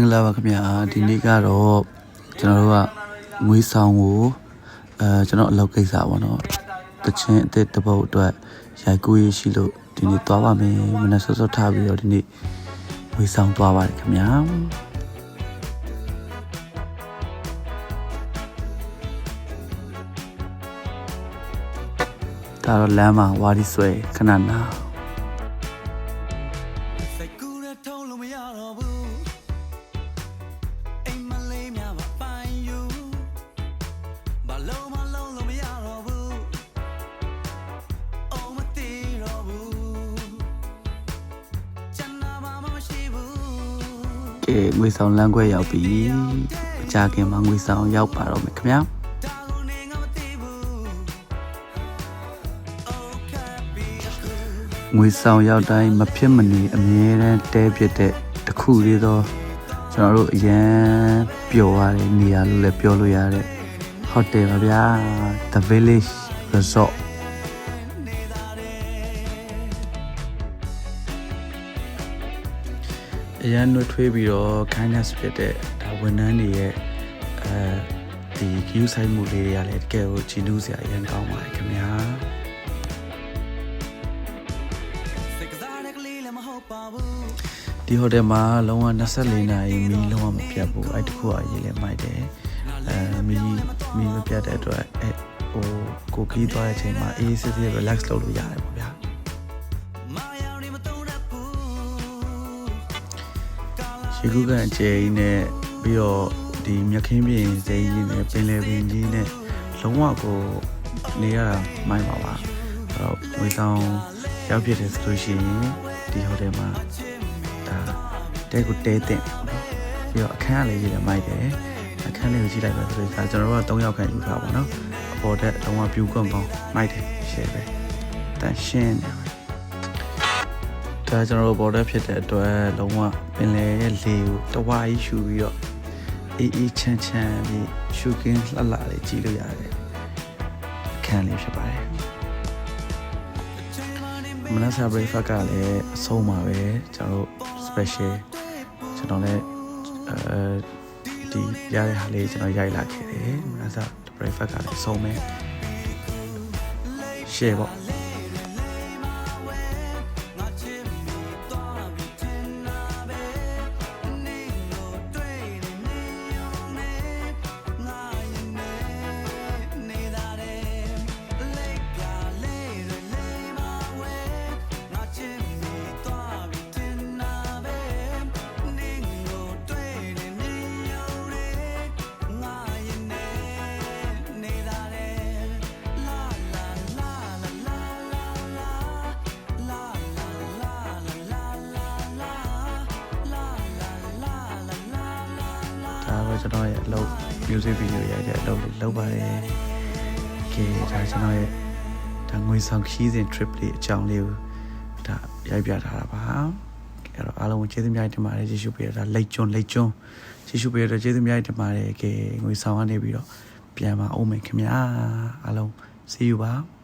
င်္ဂလာပါခင်ဗျာဒီနေ့ကတော့ကျွန်တော်တို့ကငွေဆောင်ကိုအဲကျွန်တော်အလုပ်ကိစ္စပေါ့နော်တချင်းအစ်စ်တစ်ပုတ်အတွက်ရိုက်ကူးရရှိလို့ဒီနေ့သွားပါမယ်မနက်စောစောထားပြီးတော့ဒီနေ့ငွေဆောင်သွားပါတယ်ခင်ဗျာဒါတော့လမ်းမှာဝါဒီဆွဲခဏနာစိတ်ကူးတဲ့ထုံးလို့မရတော့ဘူး ဘာလုံးမလုံးလို့မရတော့ဘူးအိုးမတီးတော့ဘူးချမ်းသာမှမရှိဘူးကဲငွေဆောင်လမ်းခွဲရောက်ပြီမကြခင်မှာငွေဆောင်ရောက်ပါတော့မယ်ခင်ဗျာဒါကိုနေငါမသိဘူး Oh happy ငွေဆောင်ရောက်တိုင်းမဖြစ်မနေအမြဲတမ်းတဲဖြစ်တဲ့တစ်ခုလေးတော့ကျွန်တော်တို့အရန်ပျော်ရတဲ့နေရာလို့လည်းပြောလို့ရတဲ့ ဟိုတယ်ပါဗျာ The Village Resort အရန်နှွေးထွေးပြီးတော့ kindness ဖြစ်တဲ့ဒါဝန်ထမ်းတွေရဲ့အဲဒီ queue ဆိုင်မှုလေးတွေကလည်းတကယ်ကိုချီးနှူးစရာအရန်ကောင်းပါတယ်ခင်ဗျာစိတ်ကစားတဲ့ကလေးလည်းမဟုတ်ပါဘူးဒီဟိုတယ်မှာလုံးဝ24နာရီမီးလုံးဝမပြတ်ဘူးအဲ့တခုအရေးလဲမိုက်တယ် အဲမီးမီးမပြတ်တဲ့အတွက်အဲဟိုကိုခီးသွားတဲ့အချိန်မှာအေးစစ်စစ် relax လုပ်လို့ရတယ်ပေါ့ဗျာမယောင်နေမတုံးတတ်ဘူးရေကူးကန်အကျယ်ကြီးနဲ့ပြီးတော့ဒီမြက်ခင်းပြင်စိမ်းကြီးနဲ့ပင်လယ်ပင်ကြီးနဲ့လုံးဝကိုနေရတာမိုက်ပါပါအဲ့တော့ဝေဆောင်ရောက်ဖြစ်တယ်ဆိုလို့ရှိရင်ဒီဟိုတယ်မှာဒါတဲကိုတဲတဲ့ပေါ့နော်ပြီးတော့အခန်းကလည်းရေးတယ်မိုက်တယ် အခန်းလေးကိုကြည့်လိုက်ပါဆိုတော့ဒါကျွန်တော်တို့က3ယောက်ခန့်ယူထားပါတော့အပေါ်တက်လုံးဝ view ကောင်းကောင်းမိုက်တယ် share ပဲတန်ရှင်းတယ်ဒါကျွန်တော်တို့ border ဖြစ်တဲ့အတွက်လုံးဝပင်လယ်ရဲ့လေကိုတဝါကြီးရှူပြီးတော့အေးအေးချမ်းချမ်းပြီးရှူကင်းလှလှလေးကြည့်လို့ရတယ်အခန်းလေးဖြစ်ပါတယ်မနက်စာ breakfast ကလည်းအဆုံးပါပဲကျွန်တော်တို့ special ကျွန်တော်လည်းအဲ ဒီရတဲ့ဟာလေးကျွန်တော်ရိုက်လာခဲ့တယ်မနက်စာ breakfast ကလည်းအဆုံးပဲ share ပေါ့ ဒါပဲကျွန်တော်ရဲ့အလုပ် music video ရိုက်တဲ့အလုပ်လေးလုပ်ပါတယ်။ကဲဒါကျွန်တော်ရဲ့ဒါငွေဆောင်ခီးစဉ် trip လေးအကြောင်းလေးကိုဒါရိုက်ပြထားတာပါ။ကဲအဲ့တော့အားလုံးကိုကျေးဇူးများတင်ပါတယ်ကျေးဇူးပေးရတာလိတ်ကျွန်းလိတ်ကျွန်းကျေးဇူးပေးရတော့ကျေးဇူးများတင်ပါတယ်ကဲငွေဆောင်ကနေပြီးတော့ပြန်มาအောင်မယ်ခင်ဗျာအားလုံး see you ပါ